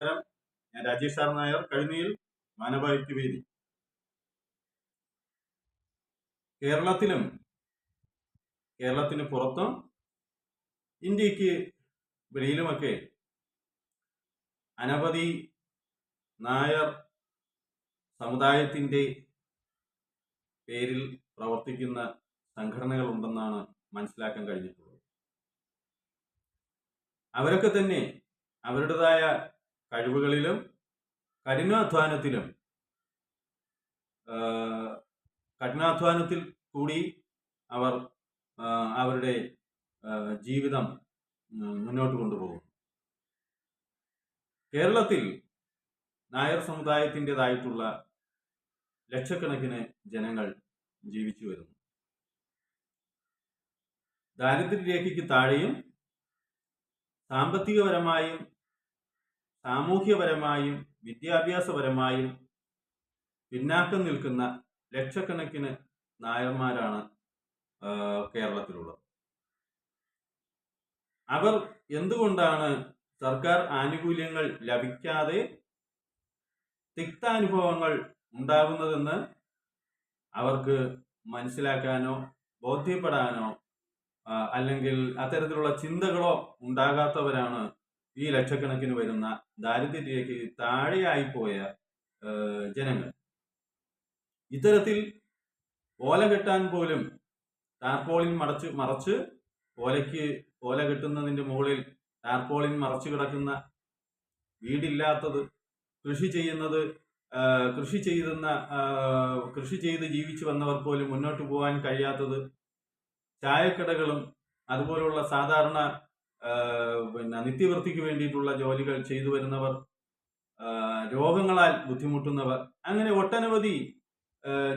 ഞാൻ രാജേഷ് സാർ നായർ. കഴിഞ്ഞയിൽ മാനവായിക്ക് വേദി. കേരളത്തിലും കേരളത്തിന് പുറത്തും ഇന്ത്യയ്ക്ക് വെളിയിലുമൊക്കെ അനവധി നായർ സമുദായത്തിന്റെ പേരിൽ പ്രവർത്തിക്കുന്ന സംഘടനകൾ ഉണ്ടെന്നാണ് മനസ്സിലാക്കാൻ കഴിഞ്ഞിട്ടുള്ളത്. അവരൊക്കെ തന്നെ അവരുടേതായ കഴിവുകളിലും കഠിനാധ്വാനത്തിലും കഠിനാധ്വാനത്തിൽ കൂടി അവർ അവരുടെ ജീവിതം മുന്നോട്ട് കൊണ്ടുപോകും കേരളത്തിൽ നായർ സമുദായത്തിന്റെതായിട്ടുള്ള ലക്ഷക്കണക്കിന് ജനങ്ങൾ ജീവിച്ചു വരുന്നു. ദാരിദ്ര്യരേഖയ്ക്ക് താഴെയും സാമ്പത്തികപരമായും സാമൂഹ്യപരമായും വിദ്യാഭ്യാസപരമായും പിന്നാക്കം നിൽക്കുന്ന ലക്ഷക്കണക്കിന് നായന്മാരാണ് കേരളത്തിലുള്ളത്. അവർ എന്തുകൊണ്ടാണ് സർക്കാർ ആനുകൂല്യങ്ങൾ ലഭിക്കാതെ തിക്താനുഭവങ്ങൾ ഉണ്ടാകുന്നതെന്ന് അവർക്ക് മനസ്സിലാക്കാനോ ബോധ്യപ്പെടാനോ അല്ലെങ്കിൽ അത്തരത്തിലുള്ള ചിന്തകളോ ഉണ്ടാകാത്തവരാണ് ഈ ലക്ഷക്കണക്കിന് വരുന്ന ദാരിദ്ര്യത്തിലേക്ക് താഴെയായി പോയ ജനങ്ങൾ. ഇത്തരത്തിൽ ഓല കെട്ടാൻ പോലും ടാർപോളിൻ മറച്ച് മറച്ച് ഓലയ്ക്ക് ഓല കെട്ടുന്നതിന്റെ മുകളിൽ ടാർപോളിൻ മറച്ചു കിടക്കുന്ന വീടില്ലാത്തത് കൃഷി ചെയ്യുന്നത് കൃഷി ചെയ്യുന്ന കൃഷി ചെയ്ത് ജീവിച്ചു വന്നവർ പോലും മുന്നോട്ട് പോകാൻ കഴിയാത്തത് ചായക്കടകളും അതുപോലുള്ള സാധാരണ പിന്നെ നിത്യവൃത്തിക്ക് വേണ്ടിയിട്ടുള്ള ജോലികൾ ചെയ്തു വരുന്നവർ രോഗങ്ങളാൽ ബുദ്ധിമുട്ടുന്നവർ അങ്ങനെ ഒട്ടനവധി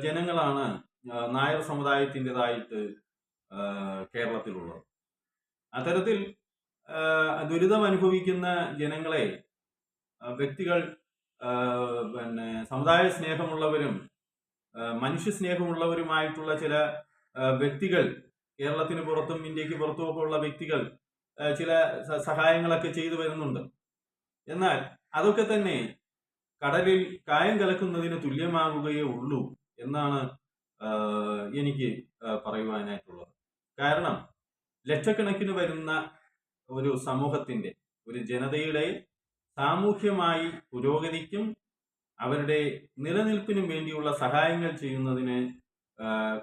ജനങ്ങളാണ് നായർ സമുദായത്തിന്റെതായിട്ട് കേരളത്തിലുള്ളത്. അത്തരത്തിൽ ദുരിതം അനുഭവിക്കുന്ന ജനങ്ങളെ വ്യക്തികൾ പിന്നെ സമുദായ സ്നേഹമുള്ളവരും മനുഷ്യ സ്നേഹമുള്ളവരുമായിട്ടുള്ള ചില വ്യക്തികൾ കേരളത്തിന് പുറത്തും ഇന്ത്യയ്ക്ക് പുറത്തുമൊക്കെ ഉള്ള വ്യക്തികൾ ചില സഹായങ്ങളൊക്കെ ചെയ്തു വരുന്നുണ്ട്. എന്നാൽ അതൊക്കെ തന്നെ കടലിൽ കായം കലക്കുന്നതിന് തുല്യമാകുകയേ ഉള്ളൂ എന്നാണ് എനിക്ക് പറയുവാനായിട്ടുള്ളത്. കാരണം ലക്ഷക്കണക്കിന് വരുന്ന ഒരു സമൂഹത്തിന്റെ ഒരു ജനതയുടെ സാമൂഹ്യമായി പുരോഗതിക്കും അവരുടെ നിലനിൽപ്പിനും വേണ്ടിയുള്ള സഹായങ്ങൾ ചെയ്യുന്നതിന്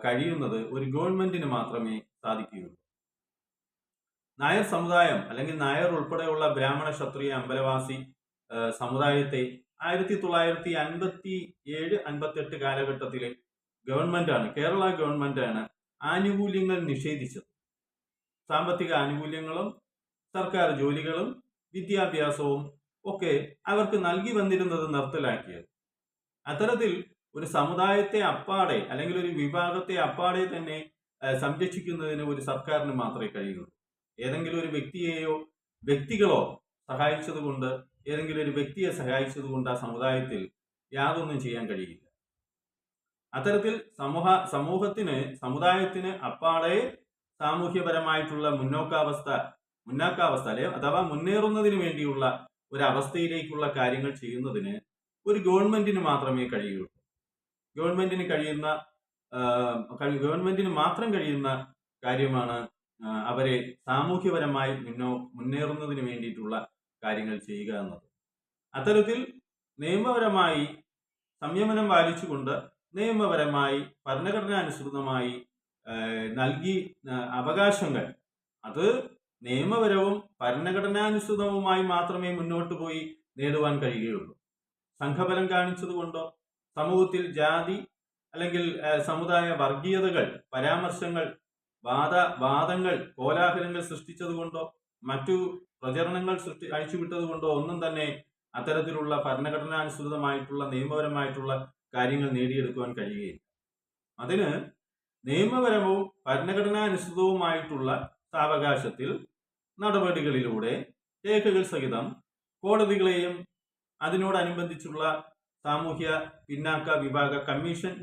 കഴിയുന്നത് ഒരു ഗവൺമെന്റിന് മാത്രമേ സാധിക്കുകയുള്ളൂ. നായർ സമുദായം അല്ലെങ്കിൽ നായർ ഉൾപ്പെടെയുള്ള ബ്രാഹ്മണ ക്ഷത്രിയ അമ്പലവാസി സമുദായത്തെ ആയിരത്തി തൊള്ളായിരത്തി അൻപത്തി ഏഴ് അൻപത്തെട്ട് കാലഘട്ടത്തിലെ ഗവൺമെന്റാണ് കേരള ഗവൺമെന്റാണ് ആനുകൂല്യങ്ങൾ നിഷേധിച്ചത്. സാമ്പത്തിക ആനുകൂല്യങ്ങളും സർക്കാർ ജോലികളും വിദ്യാഭ്യാസവും ഒക്കെ അവർക്ക് നൽകി വന്നിരുന്നത് നിർത്തലാക്കിയത്. അത്തരത്തിൽ ഒരു സമുദായത്തെ അപ്പാടെ അല്ലെങ്കിൽ ഒരു വിഭാഗത്തെ അപ്പാടെ തന്നെ സംരക്ഷിക്കുന്നതിന് ഒരു സർക്കാരിന് മാത്രമേ കഴിയുള്ളൂ. ഏതെങ്കിലും ഒരു വ്യക്തിയെയോ വ്യക്തികളോ സഹായിച്ചതുകൊണ്ട് ഏതെങ്കിലും ഒരു വ്യക്തിയെ സഹായിച്ചതുകൊണ്ട് ആ സമുദായത്തിൽ യാതൊന്നും ചെയ്യാൻ കഴിയില്ല. അത്തരത്തിൽ സമൂഹ സമൂഹത്തിന് സമുദായത്തിന് അപ്പാടെ സാമൂഹ്യപരമായിട്ടുള്ള മുന്നോക്കാവസ്ഥ മുന്നാക്കാവസ്ഥ അല്ലെ അഥവാ മുന്നേറുന്നതിന് വേണ്ടിയുള്ള ഒരു അവസ്ഥയിലേക്കുള്ള കാര്യങ്ങൾ ചെയ്യുന്നതിന് ഒരു ഗവൺമെന്റിന് മാത്രമേ കഴിയുള്ളൂ. ഗവൺമെന്റിന് കഴിയുന്ന ഗവൺമെന്റിന് മാത്രം കഴിയുന്ന കാര്യമാണ് അവരെ സാമൂഹ്യപരമായി മുന്നോ മുന്നേറുന്നതിന് വേണ്ടിയിട്ടുള്ള കാര്യങ്ങൾ ചെയ്യുക എന്നത്. അത്തരത്തിൽ നിയമപരമായി സംയമനം പാലിച്ചുകൊണ്ട് നിയമപരമായി ഭരണഘടനാനുസൃതമായി നൽകി അവകാശങ്ങൾ അത് നിയമപരവും ഭരണഘടനാനുസൃതവുമായി മാത്രമേ മുന്നോട്ട് പോയി നേടുവാൻ കഴിയുകയുള്ളൂ. സംഘബലം കാണിച്ചതുകൊണ്ടോ സമൂഹത്തിൽ ജാതി അല്ലെങ്കിൽ സമുദായ വർഗീയതകൾ പരാമർശങ്ങൾ വാദ വാദങ്ങൾ കോലാഹലങ്ങൾ സൃഷ്ടിച്ചതുകൊണ്ടോ മറ്റു പ്രചരണങ്ങൾ സൃഷ്ടി അഴിച്ചുവിട്ടതുകൊണ്ടോ ഒന്നും തന്നെ അത്തരത്തിലുള്ള ഭരണഘടനാനുസൃതമായിട്ടുള്ള നിയമപരമായിട്ടുള്ള കാര്യങ്ങൾ നേടിയെടുക്കുവാൻ കഴിയുകയില്ല. അതിന് നിയമപരവും ഭരണഘടനാനുസൃതവുമായിട്ടുള്ള സാവകാശത്തിൽ നടപടികളിലൂടെ രേഖകൾ സഹിതം കോടതികളെയും അതിനോടനുബന്ധിച്ചുള്ള സാമൂഹ്യ പിന്നാക്ക വിഭാഗ കമ്മീഷൻ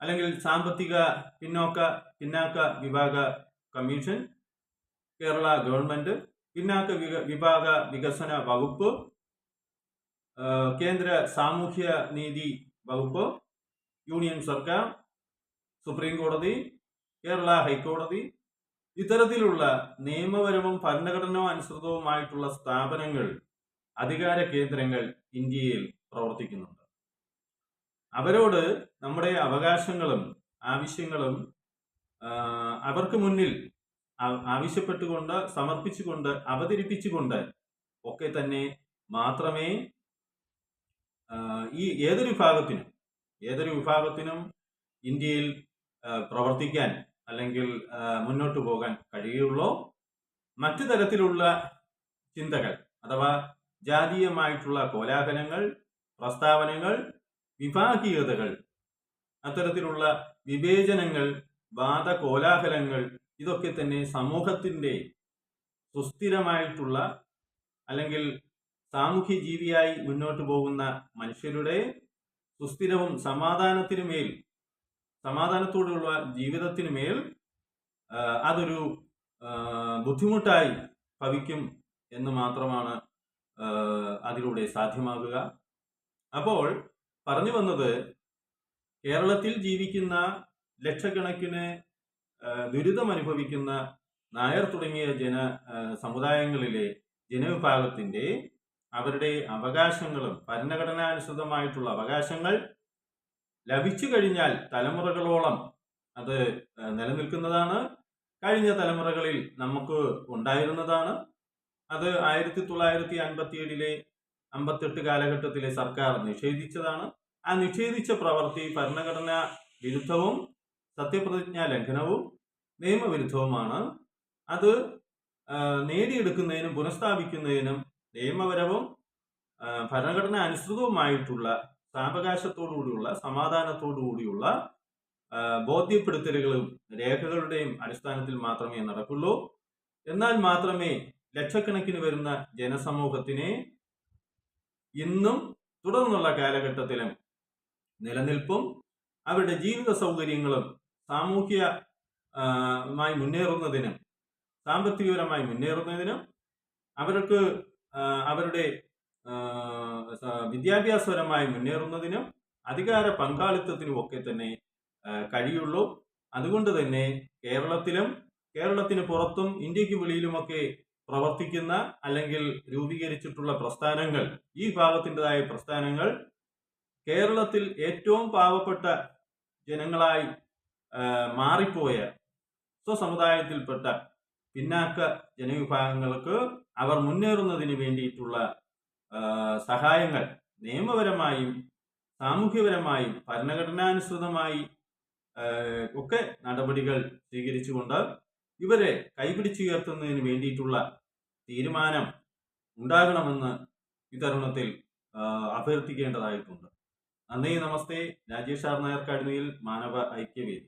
അല്ലെങ്കിൽ സാമ്പത്തിക പിന്നോക്ക പിന്നാക്ക വിഭാഗ കമ്മീഷൻ കേരള ഗവൺമെന്റ് പിന്നാക്ക വിഭാഗ വികസന വകുപ്പ് കേന്ദ്ര സാമൂഹ്യ നീതി വകുപ്പ് യൂണിയൻ സർക്കാർ സുപ്രീം കോടതി കേരള ഹൈക്കോടതി ഇത്തരത്തിലുള്ള നിയമപരവും ഭരണഘടനാ അനുസൃതവുമായിട്ടുള്ള സ്ഥാപനങ്ങൾ അധികാര കേന്ദ്രങ്ങൾ ഇന്ത്യയിൽ പ്രവർത്തിക്കുന്നുണ്ട്. അവരോട് നമ്മുടെ അവകാശങ്ങളും ആവശ്യങ്ങളും അവർക്ക് മുന്നിൽ ആവശ്യപ്പെട്ടുകൊണ്ട് സമർപ്പിച്ചുകൊണ്ട് അവതരിപ്പിച്ചുകൊണ്ട് ഒക്കെ തന്നെ മാത്രമേ ഈ ഏതൊരു വിഭാഗത്തിനും ഏതൊരു വിഭാഗത്തിനും ഇന്ത്യയിൽ പ്രവർത്തിക്കാൻ അല്ലെങ്കിൽ മുന്നോട്ട് പോകാൻ കഴിയുള്ളൂ. മറ്റു തരത്തിലുള്ള ചിന്തകൾ അഥവാ ജാതീയമായിട്ടുള്ള കോലാഹലങ്ങൾ പ്രസ്താവനകൾ വിഭാഗീയതകൾ അത്തരത്തിലുള്ള വിവേചനങ്ങൾ വാദകോലാഹലങ്ങൾ ഇതൊക്കെ തന്നെ സമൂഹത്തിന്റെ സുസ്ഥിരമായിട്ടുള്ള അല്ലെങ്കിൽ സാമൂഹ്യ ജീവിയായി മുന്നോട്ട് പോകുന്ന മനുഷ്യരുടെ സുസ്ഥിരവും സമാധാനത്തിനുമേൽ സമാധാനത്തോടുള്ള ജീവിതത്തിനുമേൽ അതൊരു ബുദ്ധിമുട്ടായി ഭവിക്കും എന്ന് മാത്രമാണ് അതിലൂടെ സാധ്യമാകുക. അപ്പോൾ പറഞ്ഞു വന്നത് കേരളത്തിൽ ജീവിക്കുന്ന ലക്ഷക്കണക്കിന് ദുരിതം അനുഭവിക്കുന്ന നായർ തുടങ്ങിയ ജന സമുദായങ്ങളിലെ ജനവിഭാഗത്തിന്റെ അവരുടെ അവകാശങ്ങളും ഭരണഘടനാനുസൃതമായിട്ടുള്ള അവകാശങ്ങൾ ലഭിച്ചു കഴിഞ്ഞാൽ തലമുറകളോളം അത് നിലനിൽക്കുന്നതാണ്. കഴിഞ്ഞ തലമുറകളിൽ നമുക്ക് ഉണ്ടായിരുന്നതാണ്. അത് ആയിരത്തി തൊള്ളായിരത്തി അൻപത്തി ഏഴിലെ അമ്പത്തെട്ട് കാലഘട്ടത്തിലെ സർക്കാർ നിഷേധിച്ചതാണ്. ആ നിഷേധിച്ച പ്രവൃത്തി ഭരണഘടനാ വിരുദ്ധവും സത്യപ്രതിജ്ഞാ ലംഘനവും നിയമവിരുദ്ധവുമാണ്. അത് നേടിയെടുക്കുന്നതിനും പുനഃസ്ഥാപിക്കുന്നതിനും നിയമപരവും ഭരണഘടന അനുസൃതവുമായിട്ടുള്ള സാവകാശത്തോടുകൂടിയുള്ള സമാധാനത്തോടുകൂടിയുള്ള ബോധ്യപ്പെടുത്തലുകളും രേഖകളുടെയും അടിസ്ഥാനത്തിൽ മാത്രമേ നടക്കുള്ളൂ. എന്നാൽ മാത്രമേ ലക്ഷക്കണക്കിന് വരുന്ന ജനസമൂഹത്തിനെ ഇന്നും തുടർന്നുള്ള കാലഘട്ടത്തിലും നിലനിൽപ്പും അവരുടെ ജീവിത സൗകര്യങ്ങളും സാമൂഹ്യ ആ, മായി മുന്നേറുന്നതിനും സാമ്പത്തികപരമായി മുന്നേറുന്നതിനും അവർക്ക് അവരുടെ വിദ്യാഭ്യാസപരമായി മുന്നേറുന്നതിനും അധികാര പങ്കാളിത്തത്തിനും ഒക്കെ തന്നെ കഴിയുള്ളൂ. അതുകൊണ്ട് തന്നെ കേരളത്തിലും കേരളത്തിന് പുറത്തും ഇന്ത്യയ്ക്ക് വെളിയിലുമൊക്കെ പ്രവർത്തിക്കുന്ന അല്ലെങ്കിൽ രൂപീകരിച്ചിട്ടുള്ള പ്രസ്ഥാനങ്ങൾ ഈ ഭാഗത്തിന്റെതായ പ്രസ്ഥാനങ്ങൾ കേരളത്തിൽ ഏറ്റവും പാവപ്പെട്ട ജനങ്ങളായി മാറിപ്പോയ സ്വസമുദായത്തിൽപ്പെട്ട പിന്നാക്ക ജനവിഭാഗങ്ങൾക്ക് അവർ മുന്നേറുന്നതിന് വേണ്ടിയിട്ടുള്ള സഹായങ്ങൾ നിയമപരമായും സാമൂഹ്യപരമായും ഭരണഘടനാനുസൃതമായി ഒക്കെ നടപടികൾ സ്വീകരിച്ചുകൊണ്ട് ഇവരെ കൈപിടിച്ചുയർത്തുന്നതിന് വേണ്ടിയിട്ടുള്ള തീരുമാനം ഉണ്ടാകണമെന്ന് ഈ അഭ്യർത്ഥിക്കേണ്ടതായിട്ടുണ്ട്. നന്ദി നമസ്തേ. രാജേഷ് ആർ നായർ അക്കാഡമിയിൽ മാനവ ഐക്യവേദി.